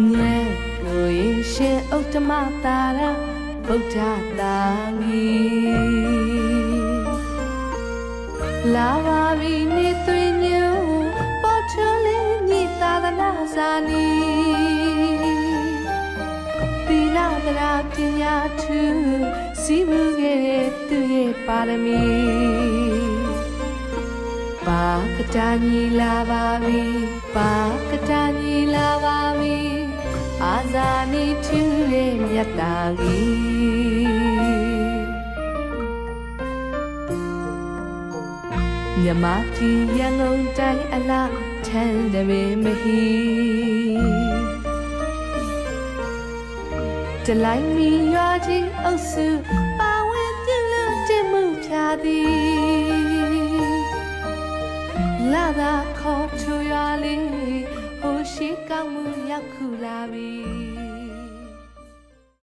မြတ်ကိုရင်ရှင်ဥတ္တမတာရဗုဒ္ဓတာမီလာပါပြီနေသွေညို့ပေါ်ထွန်းလေးညိသာသနာစာနီသီလသရာပညာထူးစီးမှုခဲ့တဲ့သူရဲ့ပါရမီပါကတာညီလာပါပြီပါ ဇာနည်ထူးရဲ့မြတ်တာကြီးမြမတီရန်ကုန်တိုင်းအလားထန်တမေမဟီတလိုက်မီရွာကြီးအုပ်စုပါဝင်ပြုလို့တင်မှုဖြာသည်လာသာခေါ်ချွာလေးဟို ရှိကောင်းမှုရောက်ခုလာပြီ